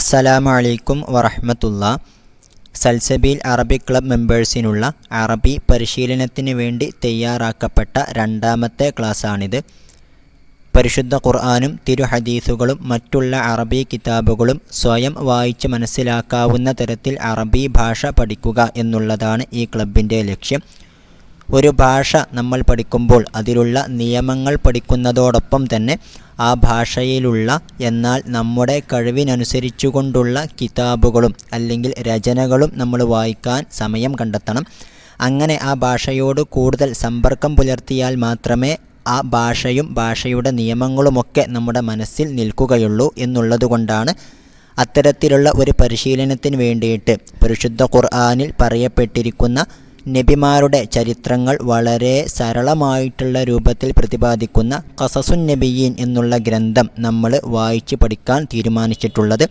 അസ്സലാമു അലൈക്കും വറഹ്മത്തുള്ള. സൽസബീൽ അറബി ക്ലബ് മെമ്പേഴ്സിനുള്ള അറബി പരിശീലനത്തിന് വേണ്ടി തയ്യാറാക്കപ്പെട്ട രണ്ടാമത്തെ ക്ലാസ്സാണിത്. പരിശുദ്ധ ഖുർആാനും തിരുഹദീസുകളും മറ്റുള്ള അറബി കിതാബുകളും സ്വയം വായിച്ച് മനസ്സിലാക്കാവുന്ന തരത്തിൽ അറബി ഭാഷ പഠിക്കുക എന്നുള്ളതാണ് ഈ ക്ലബിന്റെ ലക്ഷ്യം. ഒരു ഭാഷ നമ്മൾ പഠിക്കുമ്പോൾ അതിലുള്ള നിയമങ്ങൾ പഠിക്കുന്നതോടൊപ്പം തന്നെ ആ ഭാഷയിലുള്ള എന്നാൽ നമ്മുടെ കഴിവിനനുസരിച്ചുകൊണ്ടുള്ള കിതാബുകളും അല്ലെങ്കിൽ രചനകളും നമ്മൾ വായിക്കാൻ സമയം കണ്ടെത്തണം. അങ്ങനെ ആ ഭാഷയോട് കൂടുതൽ സമ്പർക്കം പുലർത്തിയാൽ മാത്രമേ ആ ഭാഷയും ഭാഷയുടെ നിയമങ്ങളുമൊക്കെ നമ്മുടെ മനസ്സിൽ നിൽക്കുകയുള്ളൂ എന്നുള്ളതുകൊണ്ടാണ് അത്തരത്തിലുള്ള ഒരു പരിശീലനത്തിന് വേണ്ടിയിട്ട് പരിശുദ്ധ ഖുർആാനിൽ പറയപ്പെട്ടിരിക്കുന്ന നബിമാരുടെ ചരിത്രങ്ങൾ വളരെ സരളമായിട്ടുള്ള രൂപത്തിൽ പ്രതിപാദിക്കുന്ന കസസുൻ നബിയീൻ എന്നുള്ള ഗ്രന്ഥം നമ്മൾ വായിച്ചു പഠിക്കാൻ തീരുമാനിച്ചിട്ടുള്ളത്.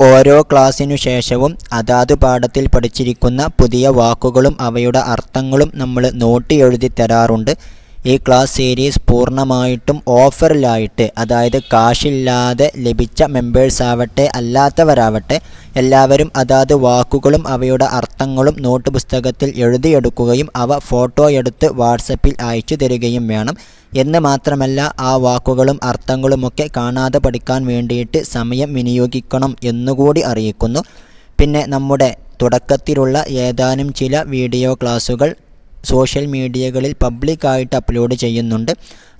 ഓരോ ക്ലാസ്സിനു ശേഷവും അതാതു പാഠത്തിൽ പഠിച്ചിരിക്കുന്ന പുതിയ വാക്കുകളും അവയുടെ അർത്ഥങ്ങളും നമ്മൾ നോട്ടി എഴുതി തരാറുണ്ട്. ഈ ക്ലാസ് സീരീസ് പൂർണമായിട്ടും ഓഫറിലായിട്ട് അതായത് കാശില്ലാതെ ലഭിച്ച മെമ്പേഴ്സ് ആവട്ടെ അല്ലാത്തവരാവട്ടെ എല്ലാവരും അതാത് വാക്കുകളും അവയുടെ അർത്ഥങ്ങളും നോട്ട് പുസ്തകത്തിൽ എഴുതിയെടുക്കുകയും അവ ഫോട്ടോ എടുത്ത് വാട്സപ്പിൽ അയച്ചു തരികയും വേണം. എന്ന് മാത്രമല്ല ആ വാക്കുകളും അർത്ഥങ്ങളുമൊക്കെ കാണാതെ പഠിക്കാൻ വേണ്ടിയിട്ട് സമയം വിനിയോഗിക്കണം എന്നുകൂടി അറിയിക്കുന്നു. പിന്നെ നമ്മുടെ തുടക്കത്തിലുള്ള ഏതാനും ചില വീഡിയോ ക്ലാസ്സുകൾ സോഷ്യൽ മീഡിയകളിൽ പബ്ലിക്കായിട്ട് അപ്ലോഡ് ചെയ്യുന്നുണ്ട്.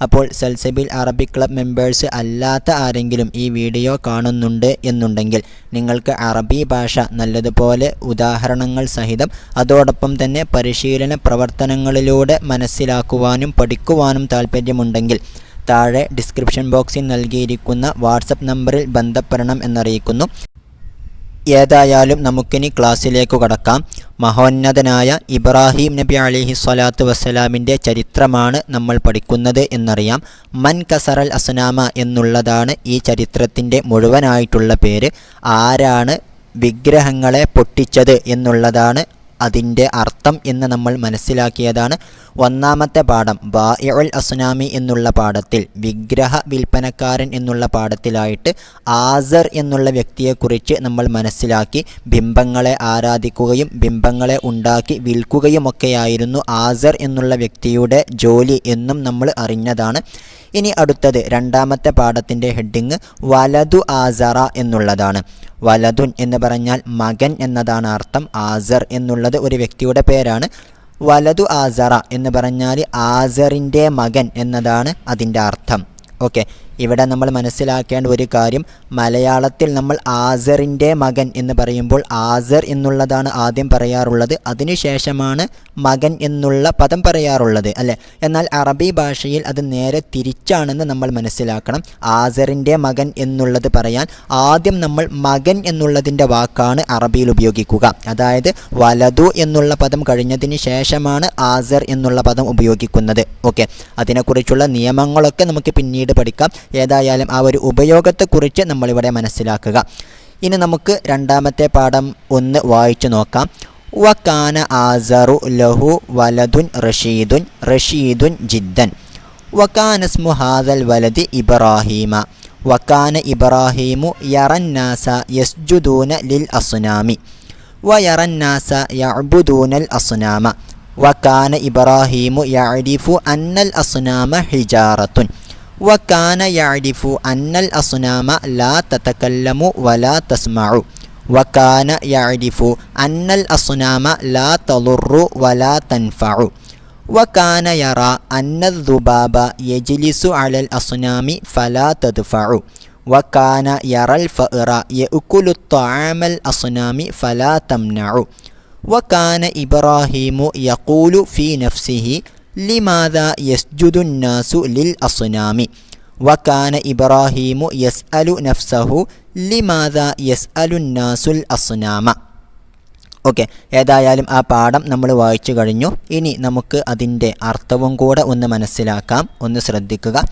അപ്പോൾ സെൽസബിൽ അറബിക് ക്ലബ് മെമ്പേഴ്സ് അല്ലാത്ത ആരെങ്കിലും ഈ വീഡിയോ കാണുന്നുണ്ട് എന്നുണ്ടെങ്കിൽ നിങ്ങൾക്ക് അറബി ഭാഷ നല്ലതുപോലെ ഉദാഹരണങ്ങൾ സഹിതം അതോടൊപ്പം തന്നെ പരിശീലന പ്രവർത്തനങ്ങളിലൂടെ മനസ്സിലാക്കുവാനും പഠിക്കുവാനും താൽപ്പര്യമുണ്ടെങ്കിൽ താഴെ ഡിസ്ക്രിപ്ഷൻ ബോക്സിൽ നൽകിയിരിക്കുന്ന വാട്സപ്പ് നമ്പറിൽ ബന്ധപ്പെടണം എന്നറിയിക്കുന്നു. ഏതായാലും നമുക്കിനി ക്ലാസ്സിലേക്ക് കടക്കാം. മഹോന്നതനായ ഇബ്രാഹിം നബി അലിഹി സ്വലാത്തു വസ്സലാമിന്റെ ചരിത്രമാണ് നമ്മൾ പഠിക്കുന്നത് എന്നറിയാം. മൻ കസറൽ അസ്നാമ എന്നുള്ളതാണ് ഈ ചരിത്രത്തിന്റെ മുഴുവനായിട്ടുള്ള പേര്. ആരാണ് വിഗ്രഹങ്ങളെ പൊട്ടിച്ചത് എന്നുള്ളതാണ് അതിന്റെ അർത്ഥം എന്ന് നമ്മൾ മനസ്സിലാക്കിയതാണ് ഒന്നാമത്തെ പാഠം ബാഇഉൽ അസുനാമി എന്നുള്ള പാഠത്തിൽ വിഗ്രഹ വിൽപ്പനക്കാരൻ എന്നുള്ള പാഠത്തിലായിട്ട് ആസർ എന്നുള്ള വ്യക്തിയെക്കുറിച്ച് നമ്മൾ മനസ്സിലാക്കി ബിംബങ്ങളെ ആരാധിക്കുകയും ബിംബങ്ങളെ ഉണ്ടാക്കി വിൽക്കുകയുമൊക്കെയായിരുന്നു ആസർ എന്നുള്ള വ്യക്തിയുടെ ജോലി എന്നും നമ്മൾ അറിഞ്ഞതാണ്. ഇനി അടുത്തത് രണ്ടാമത്തെ പാഠത്തിന്റെ ഹെഡിങ് വലതു ആസറ എന്നുള്ളതാണ്. വലതുൻ എന്ന് പറഞ്ഞാൽ മകൻ എന്നതാണ് അർത്ഥം ആസർ എന്നുള്ളത് ഒരു വ്യക്തിയുടെ പേരാണ്. വലതു ആസറ എന്ന് പറഞ്ഞാൽ ആസറിന്റെ മകൻ എന്നതാണ് അതിന്റെ അർത്ഥം. ഓക്കെ. ഇവിടെ നമ്മൾ മനസ്സിലാക്കേണ്ട ഒരു കാര്യം മലയാളത്തിൽ നമ്മൾ ആസറിന്റെ മകൻ എന്ന് പറയുമ്പോൾ ആസർ എന്നുള്ളതാണ് ആദ്യം പറയാറുള്ളത്. അതിനുശേഷമാണ് മകൻ എന്നുള്ള പദം പറയാറുള്ളത് അല്ലേ? എന്നാൽ അറബി ഭാഷയിൽ അത് നേരെ തിരിച്ചാണെന്ന് നമ്മൾ മനസ്സിലാക്കണം. ആസറിന്റെ മകൻ എന്നുള്ളത് പറയാൻ ആദ്യം നമ്മൾ മകൻ എന്നുള്ളതിന്റെ വാക്കാണ് അറബിയിൽ ഉപയോഗിക്കുക. അതായത് വലതു എന്നുള്ള പദം കഴിഞ്ഞതിന് ശേഷമാണ് ആസർ എന്നുള്ള പദം ഉപയോഗിക്കുന്നത്. ഓക്കെ. അതിനെക്കുറിച്ചുള്ള നിയമങ്ങളൊക്കെ നമുക്ക് പിന്നീട് പഠിക്കാം. ഏതായാലും ആ ഒരു ഉപയോഗത്തെക്കുറിച്ച് നമ്മളിവിടെ മനസ്സിലാക്കുക. ഇനി നമുക്ക് രണ്ടാമത്തെ പാഠം ഒന്ന് വായിച്ചു നോക്കാം. വക്കാന ആസറു ലഹു വലതുൻ റഷീദുൻ റഷീദുൻ ജിദ്ദൻ. വക്കാനസ്മു ഹാദൽ വലതി ഇബ്രാഹീമ. വക്കാന ഇബ്രാഹീമു യറന്നാസ യസ്ജുദൂന ലിൽ അസുനാമി. വയറന്നാസ യഅബുദൂനൽ അസുനാമ. വക്കാന ഇബ്രാഹീമു യഅരിഫു അന്നൽ അസുനാമ ഹിജാറത്തുൻ. വക്കാന യഅരിഫു അന്നൽ അസുനാമ ലാ തതകല്ലമു വലാ തസ്മഉ വക്കാന യഅരിഫു അന്നൽ അസുനാമ ലാ തളുറു വലാ തൻഫഉ വക്കാന യറ അന്ന ദുബാബ യജ്ലിസു അലൽ അസുനാമി ഫലാ തദ്ഫഉ വക്കാന യറൽ ഫഅറ യഅകുലു ത്വഅമൽ അസുനാമി ഫലാ തംനഉ വക്കാന ഇബ്രാഹീമു യഖൂലു ഫീ നഫ്സിഹി ലിമാദ യസ്ജുദുന്നാസു ലിൽ അസുനാമി. വക്കാന ഇബ്രാഹീമു യസ്അലു നഫ്സഹു ലിമാദ യസ്അലുന്നാസുൽ അസുനാമ. ഓക്കെ ഏതായാലും ആ പാഠം നമ്മൾ വായിച്ചു കഴിഞ്ഞു. ഇനി നമുക്ക് അതിന്റെ അർത്ഥവും കൂടെ ഒന്ന് മനസ്സിലാക്കാം. ഒന്ന് ശ്രദ്ധിക്കുക.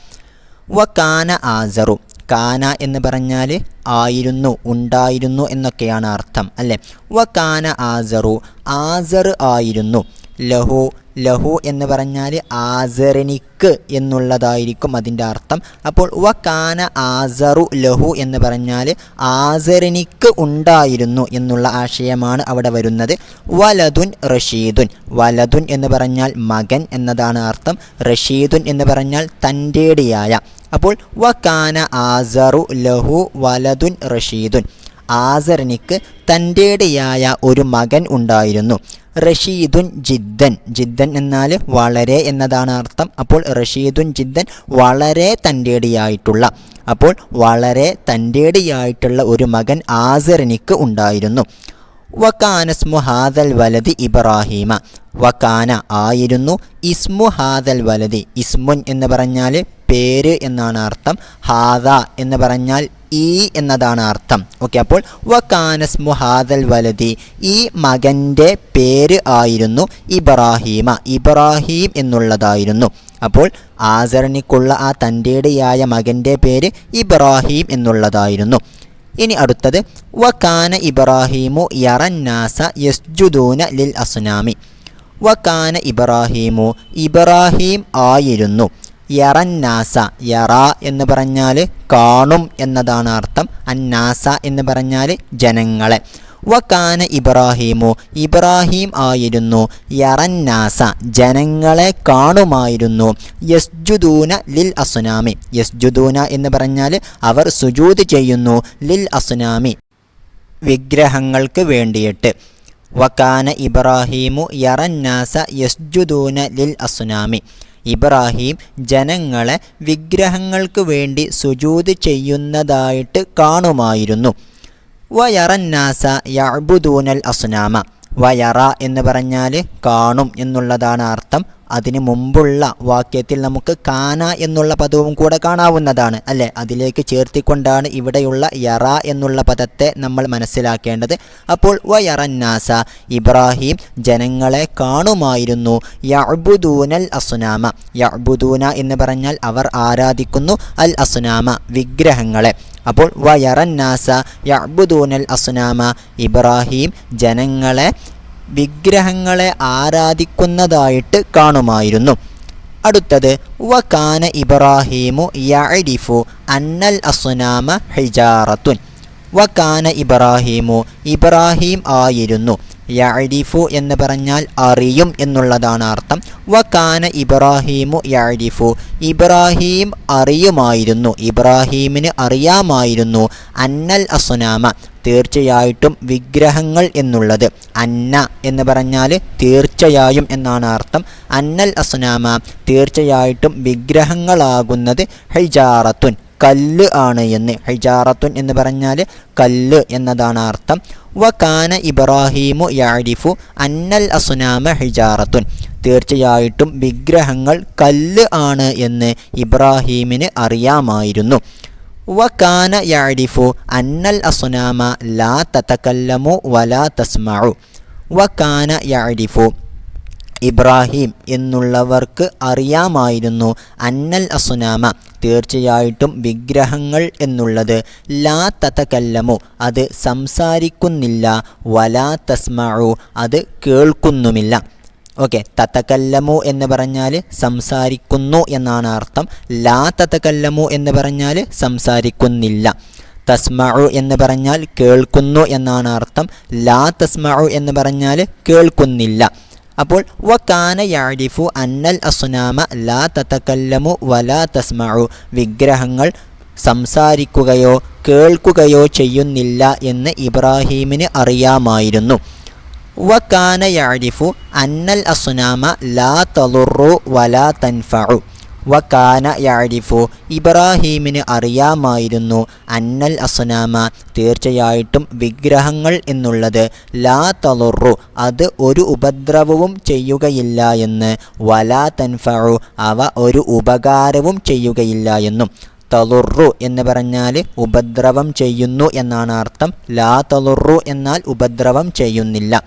വക്കാന ആസറു. കാന എന്ന് പറഞ്ഞാൽ ആയിരുന്നു ഉണ്ടായിരുന്നു എന്നൊക്കെയാണ് അർത്ഥം അല്ലേ? വക്കാന ആസറു. ആസർ ആയിരുന്നു. ലഹു ലഹു എന്ന് പറഞ്ഞാൽ ആസറിനിക്ക് എന്നുള്ളതായിരിക്കും അതിന്റെ അർത്ഥം. അപ്പോൾ വ കാന ആസറു ലഹു എന്ന് പറഞ്ഞാൽ ആസറിനിക്ക് ഉണ്ടായിരുന്നു എന്നുള്ള ആശയമാണ് അവിടെ വരുന്നത്. വലതുൻ റഷീദുൻ. വലതുൻ എന്ന് പറഞ്ഞാൽ മകൻ എന്നതാണ് അർത്ഥം. റഷീദുൻ എന്ന് പറഞ്ഞാൽ തന്റേടിയായ. അപ്പോൾ വ കാന ആസറു ലഹു വലതുൻ റഷീദുൻ. ആസറിനിക്ക് തന്റേടിയായ ഒരു മകൻ ഉണ്ടായിരുന്നു. റഷീദുൻ ജിദ്ദൻ. ജിദ്ദൻ എന്നാൽ വളരെ എന്നതാണ് അർത്ഥം. അപ്പോൾ റഷീദുൻ ജിദ്ദൻ വളരെ തന്റേടിയായിട്ടുള്ള അപ്പോൾ വളരെ തന്റേടിയായിട്ടുള്ള ഒരു മകൻ ആസറിനിക്ക് ഉണ്ടായിരുന്നു. വക്കാനസ്മു ഹാദൽ വലതി ഇബ്രാഹീമ. വക്കാന ആയിരുന്നു ഇസ്മു ഹാദൽ വലതി ഇസ്മുൻ എന്ന് പറഞ്ഞാൽ പേര് എന്നാണ് അർത്ഥം. ഹാദ എന്ന് പറഞ്ഞാൽ ഈ എന്നതാണ് അർത്ഥം. ഓക്കെ അപ്പോൾ വക്കാനസ്മു മുഹാദൽ വലതി ഈ മകന്റെ പേര് ആയിരുന്നു ഇബ്രാഹീമ. ഇബ്രാഹീം എന്നുള്ളതായിരുന്നു. അപ്പോൾ ആസറിനിക്കുള്ള ആ തന്റെടിയായ മകന്റെ പേര് ഇബ്രാഹീം എന്നുള്ളതായിരുന്നു. ഇനി അടുത്തത് വക്കാന ഇബ്രാഹീമു യറന്നാസ യസ്ജുദൂന ലിൽ അസ്നാമി. വക്കാന ഇബ്രാഹീമു ഇബ്രാഹീം ആയിരുന്നു. യറന്നാസ യറ എന്ന് പറഞ്ഞാൽ കാണും എന്നതാണ് അർത്ഥം. അന്നാസ എന്ന് പറഞ്ഞാൽ ജനങ്ങളെ. വക്കാന ഇബ്രാഹീമു ഇബ്രാഹീം ആയിരുന്നു. യറന്നാസ ജനങ്ങളെ കാണുമായിരുന്നു. യസ്ജുദൂന ലിൽ അസുനാമി. യസ്ജുദൂന എന്ന് പറഞ്ഞാൽ അവർ സുജൂത് ചെയ്യുന്നു. ലിൽ അസുനാമി. വിഗ്രഹങ്ങൾക്ക് വേണ്ടിയിട്ട്. വക്കാന ഇബ്രാഹീമു യറന്നാസ യസ്ജുദൂന ലിൽ അസുനാമി. ഇബ്രാഹിം ജനങ്ങളെ വിഗ്രഹങ്ങൾക്ക് വേണ്ടി സുജൂത് ചെയ്യുന്നതായിട്ട് കാണുമായിരുന്നു. വയറന്നാസ യഅബുദൂനൽ അസ്നാമ. വയറ എന്ന് പറഞ്ഞാൽ കാണും എന്നുള്ളതാണ് അർത്ഥം. അതിന് മുമ്പുള്ള വാക്യത്തിൽ നമുക്ക് കാന എന്നുള്ള പദവും കൂടെ കാണാവുന്നതാണ് അല്ലേ? അതിലേക്ക് ചേർത്തിക്കൊണ്ടാണ് ഇവിടെയുള്ള യറ എന്നുള്ള പദത്തെ നമ്മൾ മനസ്സിലാക്കേണ്ടത്. അപ്പോൾ വയറന്നാസ ഇബ്രാഹിം ജനങ്ങളെ കാണുമായിരുന്നു. യഅബുദൂനൽ അസുനാമ. യഅബുദൂന എന്ന് പറഞ്ഞാൽ അവർ ആരാധിക്കുന്നു അൽ അസുനാമ വിഗ്രഹങ്ങളെ. അപ്പോൾ വയറന്നാസ യഅബുദൂനൽ അസുനാമ ഇബ്രാഹിം ജനങ്ങളെ വിഗ്രഹങ്ങളെ ആരാധിക്കുന്നതായിട്ട് കാണുമായിരുന്നു. അടുത്തത് വകാന ഇബ്രാഹീമു യഅരിഫു അന്നൽ അസുനാമ ഹിജാറത്തുൻ. വകാന ഇബ്രാഹീമു ഇബ്രാഹീം ആയിരുന്നു. യഅരിഫു എന്ന് പറഞ്ഞാൽ അറിയും എന്നുള്ളതാണ് അർത്ഥം. വകാന ഇബ്രാഹീമു യഅരിഫു ഇബ്രാഹീം അറിയുമായിരുന്നു. ഇബ്രാഹീമിന് അറിയാമായിരുന്നു. അന്നൽ അസുനാമ തീർച്ചയായിട്ടും വിഗ്രഹങ്ങൾ എന്നുള്ളത്. അന്ന എന്ന് പറഞ്ഞാൽ തീർച്ചയായും എന്നാണ് അർത്ഥം. അന്നൽ അസുനാമ തീർച്ചയായിട്ടും വിഗ്രഹങ്ങളാകുന്നത് ഹൈജാറത്തുൻ കല്ല് ആണ് എന്ന്. ഹിജാറത്തുൻ എന്ന് പറഞ്ഞാൽ കല്ല് എന്നതാണ് അർത്ഥം. വകാന ഇബ്രാഹീമു യാരിഫു അന്നൽ അസുനാമ ഹിജാറത്തുൻ. തീർച്ചയായിട്ടും വിഗ്രഹങ്ങൾ കല്ല് ആണ് എന്ന് ഇബ്രാഹീമിന് അറിയാമായിരുന്നു. വകാന യാരിഫു അന്നൽ അസുനാമ ലാ തതകല്ലമു വലാ തസ്മഉ. വകാന യാരിഫു ഇബ്രാഹിം എന്നുള്ളവർക്ക് അറിയാമായിരുന്നു അന്നൽ അസുനാമ തീർച്ചയായിട്ടും വിഗ്രഹങ്ങൾ എന്നുള്ളത് ലാ തതകല്ലമു അത് സംസാരിക്കുന്നില്ല വലാ തസ്മഉ അത് കേൾക്കുന്നുമില്ല. ഓക്കെ തത്തക്കല്ലമു എന്ന് പറഞ്ഞാൽ സംസാരിക്കുന്നു എന്നാണ് അർത്ഥം. ലാ തത്തക്കല്ലമു എന്ന് പറഞ്ഞാൽ സംസാരിക്കുന്നില്ല. തസ്മഉ എന്ന് പറഞ്ഞാൽ കേൾക്കുന്നു എന്നാണ് അർത്ഥം. ലാ തസ്മഉ എന്ന് പറഞ്ഞാൽ കേൾക്കുന്നില്ല. അപ്പോൾ വക്കാന അന്നൽ അസുനാമ ലാ തത്തക്കല്ലമു വലാ തസ്മഉ. വിഗ്രഹങ്ങൾ സംസാരിക്കുകയോ കേൾക്കുകയോ ചെയ്യുന്നില്ല എന്ന് ഇബ്രാഹീമിന് അറിയാമായിരുന്നു. വക്കാന യാരിഫു അന്നൽ അസുനാമ ലാ തളുറു വലാ തൻഫഉ. വക്കാന യാരിഫു. ഇബ്രാഹീമിന് അറിയാമായിരുന്നു അന്നൽ അസനാമ. തീർച്ചയായിട്ടും വിഗ്രഹങ്ങൾ എന്നുള്ളത് ലാ തളുറു. അത് ഒരു ഉപദ്രവവും ചെയ്യുകയില്ല എന്ന്. വലാ തൻഫു അവ ഒരു ഉപകാരവും ചെയ്യുകയില്ല എന്നും. തളുറു എന്ന് പറഞ്ഞാൽ ഉപദ്രവം ചെയ്യുന്നു എന്നാണ് അർത്ഥം. ലാ തളുറു എന്നാൽ ഉപദ്രവം ചെയ്യുന്നില്ല.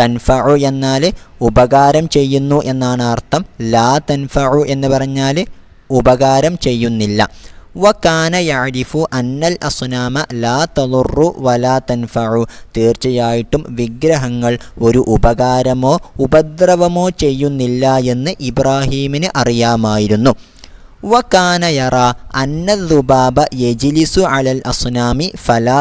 തൻഫഉ എന്നാൽ ഉപകാരം ചെയ്യുന്നു എന്നാണ് അർത്ഥം. ലാ തൻഫഉ എന്ന് പറഞ്ഞാൽ ഉപകാരം ചെയ്യുന്നില്ല. വക്കാന യാരിഫു അന്നൽ അസുനാമ ലാ തളുറു വലാ തൻഫഉ. തീർച്ചയായിട്ടും വിഗ്രഹങ്ങൾ ഒരു ഉപകാരമോ ഉപദ്രവമോ ചെയ്യുന്നില്ല എന്ന് ഇബ്രാഹീമിന് അറിയാമായിരുന്നു. വക്കാന യറ അന്നദുബാബ യജിലിസു അലൽ അസുനാമി ഫലാ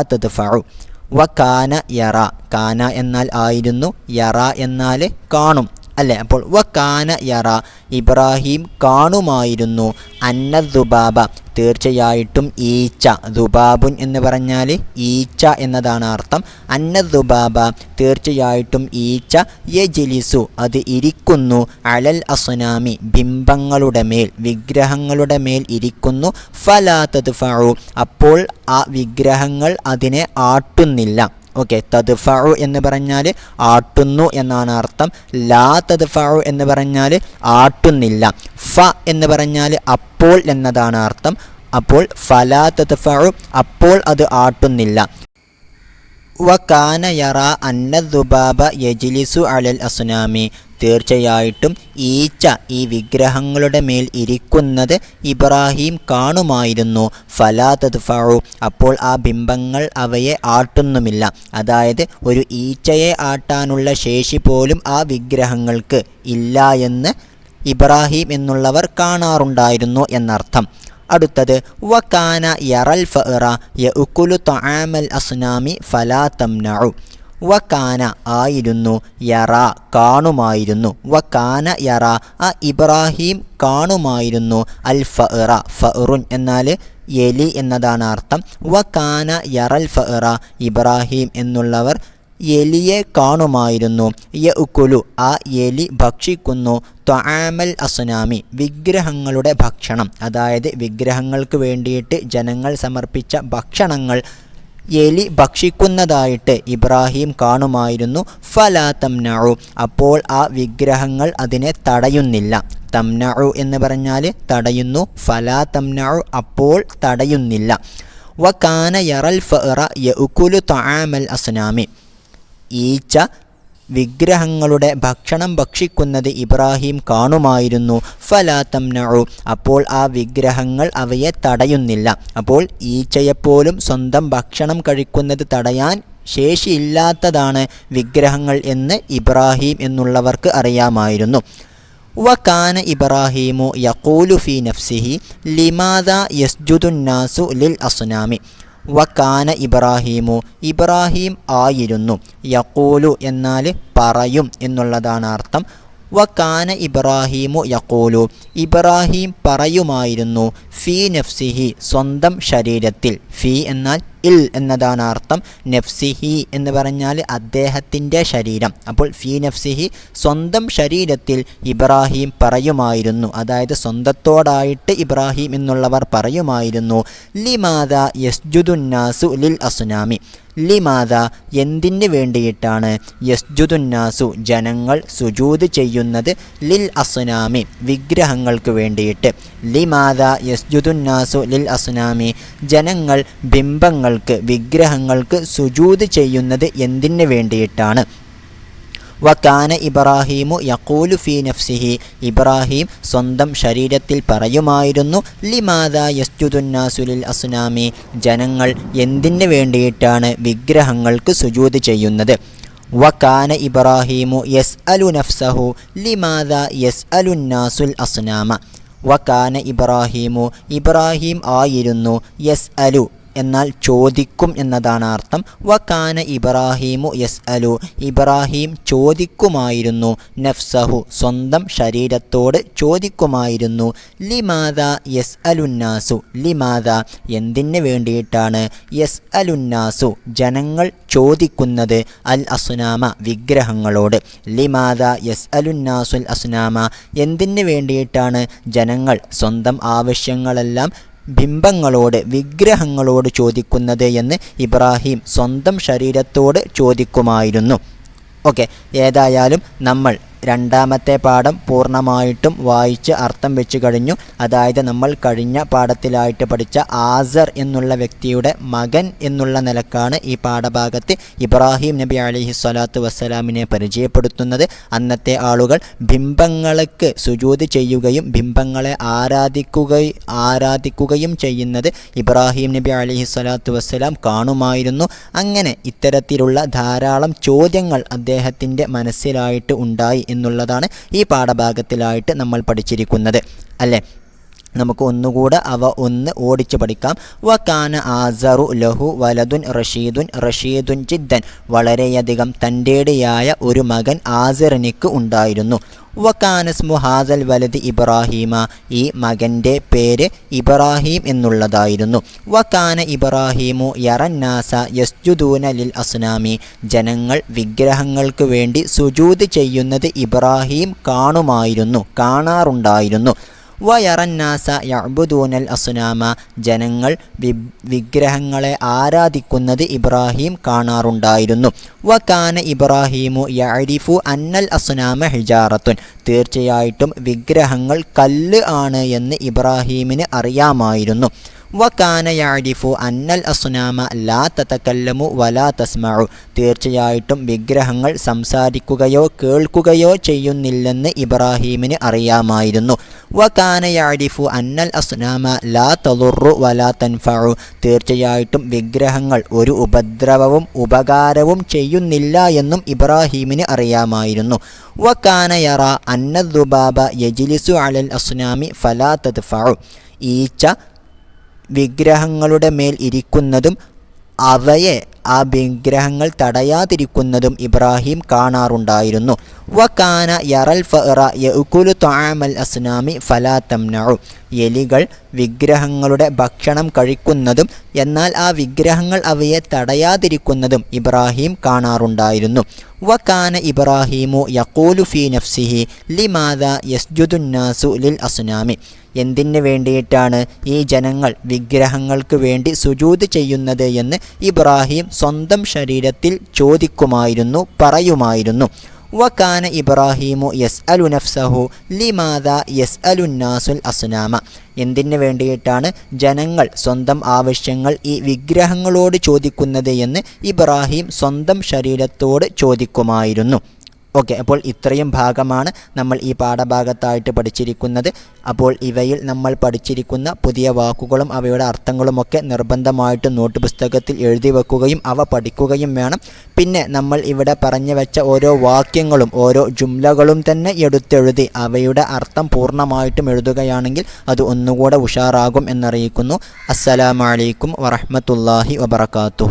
തദ്ഫഉ കാന യറ. കാന എന്നാൽ ആയിരുന്നു യറ എന്നാൽ കാണും. അല്ലേ? അപ്പോൾ വക്കാന യറ ഇബ്രാഹിം കാണുമായിരുന്നു. അന്ന ദുബാബ തീർച്ചയായിട്ടും ഈച്ച. ദുബാബുൻ എന്ന് പറഞ്ഞാൽ ഈച്ച എന്നതാണ് അർത്ഥം. അന്ന ദുബാബ തീർച്ചയായിട്ടും ഈച്ച. യജിലിസു അത് ഇരിക്കുന്നു. അലൽ അസുനാമി ബിംബങ്ങളുടെ മേൽ വിഗ്രഹങ്ങളുടെ മേൽ ഇരിക്കുന്നു. ഫലാത്തത് ഫഴു അപ്പോൾ ആ വിഗ്രഹങ്ങൾ അതിനെ ആട്ടുന്നില്ല. ഓക്കെ തദ്ഫഉ എന്ന് പറഞ്ഞാൽ ആട്ടുന്നു എന്നാണ് അർത്ഥം. ലാ തദ്ഫഉ എന്ന് പറഞ്ഞാൽ ആട്ടുന്നില്ല. ഫ എന്ന് പറഞ്ഞാൽ അപ്പോൾ എന്നതാണ് അർത്ഥം. അപ്പോൾ ഫലാ തദ്ഫഉ അപ്പോൾ അത് ആട്ടുന്നില്ല. വ കാന യറ അന്ന ദുബാബ യജിലിസു അലൽ അസുനാമി. തീർച്ചയായിട്ടും ഈച്ച ഈ വിഗ്രഹങ്ങളുടെ മേൽ ഇരിക്കുന്നത് ഇബ്രാഹിം കാണുമായിരുന്നു. ഫലാതത് ഫറു അപ്പോൾ ആ ബിംബങ്ങൾ അവയെ ആട്ടുന്നുമില്ല. അതായത് ഒരു ഈച്ചയെ ആട്ടാനുള്ള ശേഷി പോലും ആ വിഗ്രഹങ്ങൾക്ക് ഇല്ല എന്ന് ഇബ്രാഹിം എന്നുള്ളവർ കാണാറുണ്ടായിരുന്നു എന്നർത്ഥം. അടുത്തത് വക്കാന യറൽ ഫറ യഉക്കുലു തആമൽ അസ്നാമി ഫലാ തംനഉ. വക്കാന ആയിരുന്നു യറ കാണുമായിരുന്നു. വക്കാന യറ ആ ഇബ്രാഹിം കാണുമായിരുന്നു. അൽ ഫറ ഫറുൻ എന്നാൽ എലി എന്നതാണ് അർത്ഥം. വക്കാന യറൽ ഫറ ഇബ്രാഹിം എന്നുള്ളവർ എലിയെ കാണുമായിരുന്നു. യഉക്കുലു ആ എലി ഭക്ഷിക്കുന്നു. ത്വാമൽ അസുനാമി വിഗ്രഹങ്ങളുടെ ഭക്ഷണം. അതായത് വിഗ്രഹങ്ങൾക്ക് വേണ്ടിയിട്ട് ജനങ്ങൾ സമർപ്പിച്ച ഭക്ഷണങ്ങൾ. എലി ഭക്ഷിക്കുന്നതായിട്ട് ഇബ്രാഹിം കാണുമായിരുന്നു. ഫലാ തംനഴു അപ്പോൾ ആ വിഗ്രഹങ്ങൾ അതിനെ തടയുന്നില്ല. തംനഴു എന്ന് പറഞ്ഞാൽ തടയുന്നു. ഫലാ തംനഴു അപ്പോൾ തടയുന്നില്ല. വകാന യറൽ ഫറ യഉക്കുലു തആമൽ അസ്നാമി. ഈച്ച വിഗ്രഹങ്ങളുടെ ഭക്ഷണം ഭക്ഷിക്കുന്നത് ഇബ്രാഹിം കാണുമായിരുന്നു. ഫലാത്തം അപ്പോൾ ആ വിഗ്രഹങ്ങൾ അവയെ തടയുന്നില്ല. അപ്പോൾ ഈച്ചയെപ്പോലും സ്വന്തം ഭക്ഷണം കഴിക്കുന്നത് തടയാൻ ശേഷിയില്ലാത്തതാണ് വിഗ്രഹങ്ങൾ എന്ന് ഇബ്രാഹിം എന്നുള്ളവർക്ക് അറിയാമായിരുന്നു. വകാന ഇബ്രാഹീമു യഖൂലു ഫി നഫ്സിഹി ലിമാദ യസ്ജുദുന്നാസു ലിൽ അസ്നാമി. വക്കാന ഇബ്രാഹീമു. ഇബ്രാഹീം ആയിരുന്നു. യക്കൂലു എന്നാൽ പറയും എന്നുള്ളതാണ് അർത്ഥം. വക്കാന ഇബ്രാഹീമു യക്കൂലു ഇബ്രാഹീം പറയുമായിരുന്നു ഫി നഫ്സിഹി സ്വന്തം ശരീരത്തിൽ. ഫി എന്നാൽ ഇൽ എന്നതാണ് അർത്ഥം. നഫ്സിഹി എന്ന് പറഞ്ഞാൽ അദ്ദേഹത്തിന്റെ ശരീരം. അപ്പോൾ ഫി നഫ്സിഹി സ്വന്തം ശരീരത്തിൽ ഇബ്രാഹിം പറയുമായിരുന്നു. അതായത് സ്വന്തത്തോടായിട്ട് ഇബ്രാഹിം എന്നുള്ളവർ പറയുമായിരുന്നു. ലിമാദ യസ്ജുദുന്നാസു ലിൽ അസുനാമി. ലിമാദ എന്തിന് വേണ്ടിയിട്ടാണ് യസ്ജുദുന്നാസു ജനങ്ങൾ സുജൂത് ചെയ്യുന്നത്? ലിൽ അസുനാമി വിഗ്രഹങ്ങൾക്ക് വേണ്ടിയിട്ട്. ലിമാത യസ്ജുദുന്നാസു ലിൽ അസുനാമി ജനങ്ങൾ ബിംബങ്ങൾക്ക് വിഗ്രഹങ്ങൾക്ക് സുജൂത് ചെയ്യുന്നത് എന്തിന് വേണ്ടിയിട്ടാണ്? വക്കാന ഇബ്രാഹീമു യക്കൂലു ഫി നഫ്സിഹി. ഇബ്രാഹിം സ്വന്തം ശരീരത്തിൽ പറയുമായിരുന്നു ലിമാദ യസ്ജുദുന്നാസുലിൽ അസുനാമി. ജനങ്ങൾ എന്തിന് വേണ്ടിയിട്ടാണ് വിഗ്രഹങ്ങൾക്ക് സുജൂത് ചെയ്യുന്നത്? വക്കാന ഇബ്രാഹീമു യസ് അലു നഫ്സഹു ലിമാദ യസ് അലുന്നാസുൽ അസുനാമ. വക്കാന ഇബ്രാഹീമു ഇബ്രാഹിം ആയിരുന്നു യസ് അലു എന്നാൽ ചോദിക്കും എന്നതാണ് അർത്ഥം. വക്കാന ഇബ്രാഹീമു യസ് അലു ഇബ്രാഹീം ചോദിക്കുമായിരുന്നു. നഫ്സഹു സ്വന്തം ശരീരത്തോട് ചോദിക്കുമായിരുന്നു. ലിമാദ യസ് അലുന്നാസു ലിമാദ എന്തിന് വേണ്ടിയിട്ടാണ് യസ് അലുന്നാസു ജനങ്ങൾ ചോദിക്കുന്നത്? അൽ അസുനാമ വിഗ്രഹങ്ങളോട്. ലിമാദ യസ് അലുന്നാസുൽ അസുനാമ എന്തിന് വേണ്ടിയിട്ടാണ് ജനങ്ങൾ സ്വന്തം ആവശ്യങ്ങളെല്ലാം ബിംബങ്ങളോട് വിഗ്രഹങ്ങളോട് ചോദിക്കുന്നത് എന്ന് ഇബ്രാഹിം സ്വന്തം ശരീരത്തോട് ചോദിക്കുമായിരുന്നു. ഓക്കെ ഏതായാലും നമ്മൾ രണ്ടാമത്തെ പാഠം പൂർണമായിട്ടും വായിച്ച് അർത്ഥം വെച്ച് കഴിഞ്ഞു. അതായത് നമ്മൾ കഴിഞ്ഞ പാഠത്തിലായിട്ട് പഠിച്ച ആസർ എന്നുള്ള വ്യക്തിയുടെ മകൻ എന്നുള്ള നിലക്കാണ് ഈ പാഠഭാഗത്ത് ഇബ്രാഹിം നബി അലിഹി സ്വലാത്തു വസ്സലാമിനെ പരിചയപ്പെടുത്തുന്നത്. അന്നത്തെ ആളുകൾ ബിംബങ്ങൾക്ക് സുജൂത് ചെയ്യുകയും ബിംബങ്ങളെ ആരാധിക്കുകയും ആരാധിക്കുകയും ചെയ്യുന്നത് ഇബ്രാഹിം നബി അലിഹി സ്വലാത്തു വസ്സലാം കാണുമായിരുന്നു. അങ്ങനെ ഇത്തരത്തിലുള്ള ധാരാളം ചോദ്യങ്ങൾ അദ്ദേഹത്തിന്റെ മനസ്സിലായിട്ട് ഉണ്ടായി. എന്നുള്ളതാണ് ഈ പാഠഭാഗത്തിലായിട്ട് നമ്മൾ പഠിച്ചിരിക്കുന്നത്. അല്ലേ? നമുക്ക് ഒന്നുകൂടെ അവ ഒന്ന് ഓടിച്ചു പഠിക്കാം. വക്കാന ആസറു ലഹു വലതുൻ റഷീദുൻ റഷീദുൻ ജിദ്ദൻ. വളരെയധികം തന്റെടിയായ ഒരു മകൻ ആസറിനിക്ക് ഉണ്ടായിരുന്നു. വക്കാനസ്മു ഹാസൽ വലത് ഇബ്രാഹീമ. ഈ മകന്റെ പേര് ഇബ്രാഹീം എന്നുള്ളതായിരുന്നു. വക്കാന ഇബ്രാഹീമു യറന്നാസ യസ്ജുദൂന ലിൽ അസ്നാമി. ജനങ്ങൾ വിഗ്രഹങ്ങൾക്ക് വേണ്ടി സുജൂത് ചെയ്യുന്നത് ഇബ്രാഹീം കാണുമായിരുന്നു കാണാറുണ്ടായിരുന്നു. വയറന്നാസ യഅ്ബുദൂനൽ അസുനാമ ജനങ്ങൾ വിഗ്രഹങ്ങളെ ആരാധിക്കുന്നത് ഇബ്രാഹിം കാണാറുണ്ടായിരുന്നു. വക്കാന ഇബ്രാഹീമു യഅരിഫു അന്നൽ അസുനാമ ഹിജാറത്തുൻ. തീർച്ചയായിട്ടും വിഗ്രഹങ്ങൾ കല്ല് ആണ് എന്ന് ഇബ്രാഹീമിന് അറിയാമായിരുന്നു. വക്കാന യാരിഫു അന്നൽ അസുനാമ ലാ തതക്കല്ലമു വലാ തസ്മഉ. തീർച്ചയായിട്ടും വിഗ്രഹങ്ങൾ സംസാരിക്കുകയോ കേൾക്കുകയോ ചെയ്യുന്നില്ലെന്ന് ഇബ്രാഹീമിന് അറിയാമായിരുന്നു. വക്കാന യാരിഫു അന്നൽ അസുനാമ ലാ തളുറു വലാ തൻഫഉ. തീർച്ചയായിട്ടും വിഗ്രഹങ്ങൾ ഒരു ഉപദ്രവവും ഉപകാരവും ചെയ്യുന്നില്ല എന്നും ഇബ്രാഹീമിന് അറിയാമായിരുന്നു. വക്കാന യറ അന്നദുബാബ യജിലിസു അലൽ അസുനാമി ഫലാ തദ്ഫഉ. ഈച്ച വിഗ്രഹങ്ങളുടെ മേൽ ഇരിക്കുന്നതും അവയെ ആ വിഗ്രഹങ്ങൾ തടയാതിരിക്കുന്നതും ഇബ്രാഹിം കാണാറുണ്ടായിരുന്നു. വക്കാന യറൽ ഫറ യഉകുലു താമൽ അസ്നാമി ഫലാ തംനഉ. എലികൾ വിഗ്രഹങ്ങളുടെ ഭക്ഷണം കഴിക്കുന്നതും എന്നാൽ ആ വിഗ്രഹങ്ങൾ അവയെ തടയാതിരിക്കുന്നതും ഇബ്രാഹിം കാണാറുണ്ടായിരുന്നു. വക്കാന ഇബ്രാഹീമു യഖൂലു ഫി നഫ്സിഹി ലിമാദ യസ്ജുദുന്നാസു ലിൽ അസ്നാമി. എന്തിനു വേണ്ടിയിട്ടാണ് ഈ ജനങ്ങൾ വിഗ്രഹങ്ങൾക്ക് വേണ്ടി സുജൂത് ചെയ്യുന്നത് എന്ന് ഇബ്രാഹിം സ്വന്തം ശരീരത്തിൽ ചോദിക്കുമായിരുന്നു പറയുമായിരുന്നു. വക്കാന ഇബ്രാഹീമു യസ് അലു നഫ്സഹു ലിമാദ യസ് അലുന്നാസുൽ അസുനാമ. എന്തിനു വേണ്ടിയിട്ടാണ് ജനങ്ങൾ സ്വന്തം ആവശ്യങ്ങൾ ഈ വിഗ്രഹങ്ങളോട് ചോദിക്കുന്നത് എന്ന് ഇബ്രാഹിം സ്വന്തം ശരീരത്തോട് ചോദിക്കുമായിരുന്നു. ഓക്കെ അപ്പോൾ ഇത്രയും ഭാഗമാണ് നമ്മൾ ഈ പാഠഭാഗത്തായിട്ട് പഠിച്ചിരിക്കുന്നത്. അപ്പോൾ ഇവയിൽ നമ്മൾ പഠിച്ചിരിക്കുന്ന പുതിയ വാക്കുകളും അവയുടെ അർത്ഥങ്ങളുമൊക്കെ നിർബന്ധമായിട്ട് നോട്ട് പുസ്തകത്തിൽ എഴുതി വെക്കുകയും അവ പഠിക്കുകയും വേണം. പിന്നെ നമ്മൾ ഇവിടെ പറഞ്ഞു വെച്ച ഓരോ വാക്യങ്ങളും ഓരോ ജുംലകളും തന്നെ എടുത്തെഴുതി അവയുടെ അർത്ഥം പൂർണമായിട്ടും എഴുതുകയാണെങ്കിൽ അത് ഒന്നുകൂടെ ഉഷാറാകും എന്നറിയിക്കുന്നു. അസ്സലാമലൈക്കും വറഹമത്തല്ലാഹി വബർക്കാത്തു